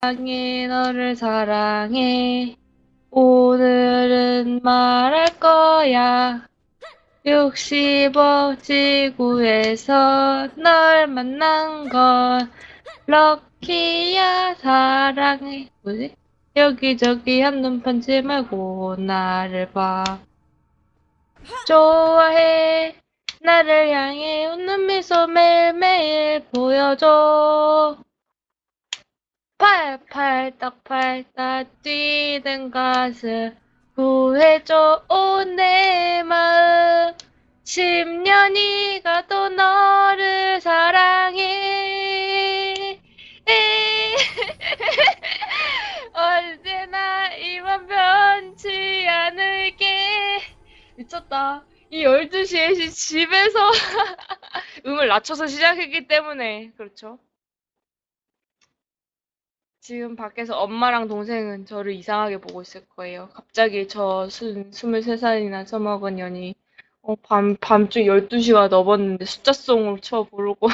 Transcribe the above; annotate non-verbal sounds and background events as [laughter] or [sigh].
사랑해, 너를 사랑해. 오늘은 말할 거야. 60억 지구에서 널 만난 건 럭키야 사랑해. 뭐지? 여기저기 한눈 판지 말고 나를 봐. 좋아해. 나를 향해 웃는 미소 매일매일 보여줘. 팔팔 팔딱 뛰는 가슴 구해줘 오내 마음. 10년이 가도 너를 사랑해. [laughs] 언제나 이만 변치 않을게. 미쳤다. 이 12시에 집에서 [laughs] 음을 낮춰서 시작했기 때문에 그렇죠 지금 밖에서 엄마랑 동생은 저를 이상하게 보고 있을 거예요. 갑자기 저 순, 23살이나 처먹은 년이 어, 밤, 밤중 12시가 넘었는데 숫자송을 쳐 부르고